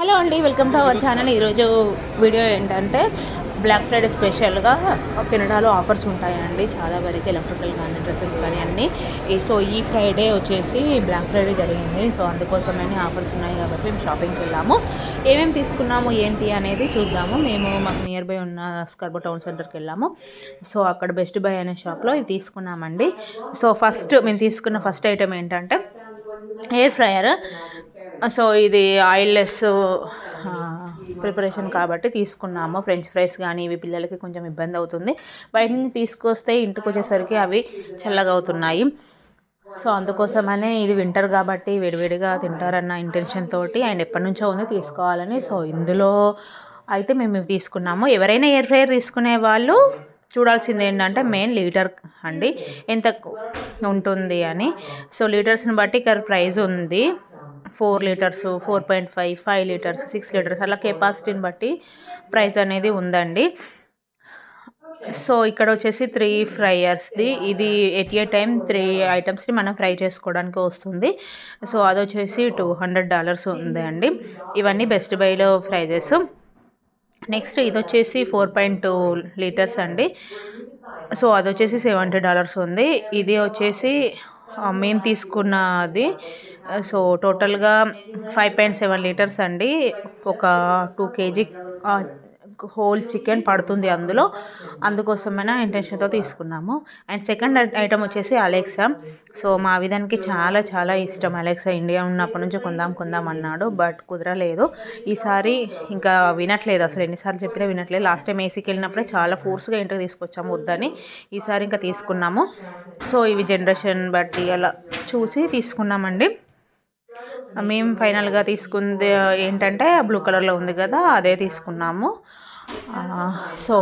Hello అండి welcome to our channel. ఈరోజు video ఏంటంటే బ్లాక్ ఫ్రైడే స్పెషల్గా కెనడాలో ఆఫర్స్ ఉంటాయండి. చాలా వరకు ఎలక్ట్రికల్ కానీ డ్రెస్సెస్ కానీ అన్నీ. సో ఈ ఫ్రైడే వచ్చేసి బ్లాక్ ఫ్రైడే జరిగింది. సో అందుకోసమని ఆఫర్స్ ఉన్నాయి కాబట్టి మేము షాపింగ్కి వెళ్ళాము. ఏమేమి తీసుకున్నాము ఏంటి అనేది చూద్దాము. మేము మాకు నియర్ బై ఉన్న స్కర్బో టౌన్ సెంటర్కి వెళ్ళాము. సో అక్కడ బెస్ట్ బై అనే షాప్లో ఇవి తీసుకున్నామండి. సో ఫస్ట్ మేము తీసుకున్న ఫస్ట్ ఐటెం ఏంటంటే ఎయిర్ ఫ్రయర్ సో ఇది ఆయిల్లెస్ ప్రిపరేషన్ కాబట్టి తీసుకున్నాము. ఫ్రెంచ్ ఫ్రైస్ కానీ ఇవి పిల్లలకి కొంచెం ఇబ్బంది అవుతుంది. బయట నుంచి తీసుకొస్తే ఇంటికి వచ్చేసరికి అవి చల్లగా అవుతున్నాయి సో అందుకోసమనే ఇది వింటర్ కాబట్టి వేడివేడిగా తింటారన్న ఇంటెన్షన్ తోటి అండ్ ఎప్పటి నుంచో ఉంది తీసుకోవాలని. సో ఇందులో అయితే మేము ఇవి తీసుకున్నాము. ఎవరైనా ఎయిర్ ఫ్రైయర్ తీసుకునే వాళ్ళు చూడాల్సింది ఏంటంటే మెయిన్ లీటర్ అండి. ఎంత ఉంటుంది అని. సో లీటర్స్ని బట్టి ఇక్కడ ప్రైస్ ఉంది. Four litres four point five five litres six litres అలా కెపాసిటీని బట్టి ప్రైస్ అనేది ఉందండి. సో ఇక్కడ వచ్చేసి త్రీ ఫ్రైయర్స్ది. ఇది ఎట్ ఏ టైం త్రీ ఐటమ్స్ని మనం ఫ్రై చేసుకోవడానికి వస్తుంది. సో అది వచ్చేసి టూ హండ్రెడ్ డాలర్స్ ఉందండి. ఇవన్నీ బెస్ట్ బైలో ప్రైజెస్. నెక్స్ట్ ఇది వచ్చేసి ఫోర్ పాయింట్ టూ లీటర్స్ అండి. సో అది వచ్చేసి సెవెంటీ డాలర్స్ ఉంది. ఇది వచ్చేసి మేము తీసుకున్నది సో టోటల్గా ఫైవ్ పాయింట్ సెవెన్ లీటర్స్ అండి. ఒక టూ కేజీ హోల్ చికెన్ పడుతుంది అందులో. అందుకోసమైనా ఇంటెన్షన్తో తీసుకున్నాము. అండ్ సెకండ్ ఐటమ్ వచ్చేసి అలెక్సా సో మా విధానికి చాలా చాలా ఇష్టం. అలెక్సా ఇండియా ఉన్నప్పటి నుంచి కొందాం కొందాం అన్నాడు బట్ కుదరలేదు. ఈసారి ఇంకా వినట్లేదు. అసలు ఎన్నిసార్లు చెప్పినా వినట్లేదు. లాస్ట్ టైం ఏసీకి వెళ్ళినప్పుడే చాలా ఫోర్స్గా ఇంటికి తీసుకొచ్చాము వద్దని. ఈసారి ఇంకా తీసుకున్నాము. సో ఇవి జనరేషన్ బట్టి అలా చూసి తీసుకున్నామండి. మేము ఫైనల్గా తీసుకుంది ఏంటంటే బ్లూ కలర్లో ఉంది కదా అదే తీసుకున్నాము. సో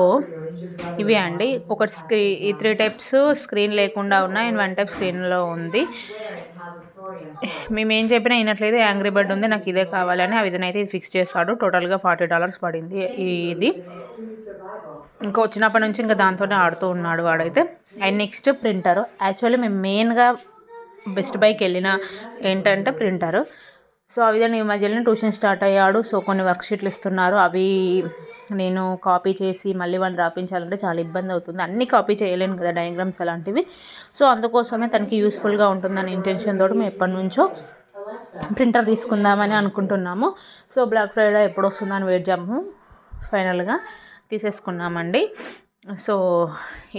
ఇవి అండి. ఒకటి స్క్రీ ఈ త్రీ టైప్స్ స్క్రీన్ లేకుండా ఉన్నాయి. అండ్ వన్ టైప్ స్క్రీన్లో ఉంది. మేము ఏం చెప్పినా వినట్లేదు. యాంగ్రీ బర్డ్ ఉంది. నాకు ఇదే కావాలని ఆ విధంగా అయితే ఇది ఫిక్స్ చేస్తాడు. టోటల్గా ఫార్టీ డాలర్స్ పడింది ఇది. ఇంకా వచ్చినప్పటి నుంచి ఇంకా దాంతోనే ఆడుతూ ఉన్నాడు వాడైతే. And next printer. యాక్చువల్లీ మేము మెయిన్గా బెస్ట్ బైక్ వెళ్ళిన ఏంటంటే ప్రింటర్. సో ఆ విధంగా ఈ మధ్యలోనే ట్యూషన్ స్టార్ట్ అయ్యాడు. సో కొన్ని వర్క్షీట్లు ఇస్తున్నారు. అవి నేను కాపీ చేసి మళ్ళీ వాళ్ళని రాపించాలంటే చాలా ఇబ్బంది అవుతుంది. అన్నీ కాపీ చేయలేను కదా డయాగ్రామ్స్ అలాంటివి. సో అందుకోసమే తనకి యూస్ఫుల్గా ఉంటుందని ఇంటెన్షన్ తోటి మేము ఎప్పటి నుంచో ప్రింటర్ తీసుకుందామని అనుకుంటున్నాము. సో బ్లాక్ ఫ్రైడే ఎప్పుడు వస్తుందని వెయిట్ చేద్దాము. ఫైనల్గా తీసేసుకున్నామండి. సో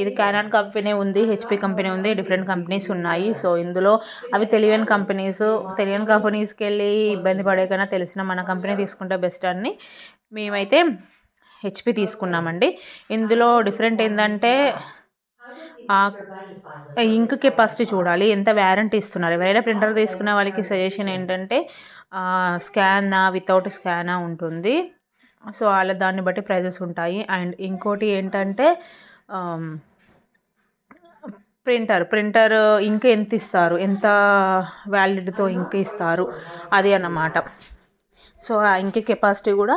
ఇది క్యానాన్ కంపెనీ ఉంది హెచ్పి కంపెనీ ఉంది డిఫరెంట్ కంపెనీస్ ఉన్నాయి. సో ఇందులో అవి తెలియని కంపెనీస్ తెలియని కంపెనీస్కి వెళ్ళి ఇబ్బంది పడే కన్నా తెలిసిన మన కంపెనీ తీసుకుంటే బెస్ట్ అని మేమైతే హెచ్పి తీసుకున్నామండి. ఇందులో డిఫరెంట్ ఏంటంటే ఇంక్ కెపాసిటీ చూడాలి ఎంత వ్యారంటీ ఇస్తున్నారు. ఎవరైనా ప్రింటర్ తీసుకున్న వాళ్ళకి సజెషన్ ఏంటంటే స్కానా వితౌట్ స్కానా ఉంటుంది. సో వాళ్ళ దాన్ని బట్టి ప్రైజెస్ ఉంటాయి. అండ్ ఇంకోటి ఏంటంటే ప్రింటర్. ప్రింటర్ ఇంక ఎంత ఇస్తారు? ఎంత వ్యాలిడిటీతో ఇంక ఇస్తారు? అది అన్నమాట. సో ఆ ఇంక కెపాసిటీ కూడా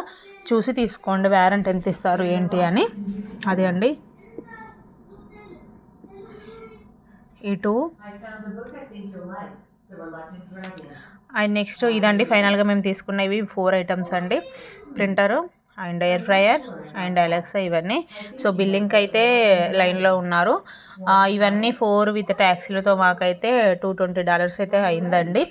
చూసి తీసుకోండి. వ్యారంటీ ఎంత ఇస్తారు? ఏంటి అని. అది అండి. ఇటు అండ్ నెక్స్ట్ ఇదండి ఫైనల్గా మేము తీసుకున్నవి ఫోర్ ఐటమ్స్ అండి. Printer and air fryer and Alexa ఇవన్నీ. సో బిల్లింగ్కి అయితే లైన్లో ఉన్నారు. ఇవన్నీ ఫోర్ విత్ ట్యాక్సీలతో మాకైతే టూ ట్వంటీ డాలర్స్ అయితే అయిందండి.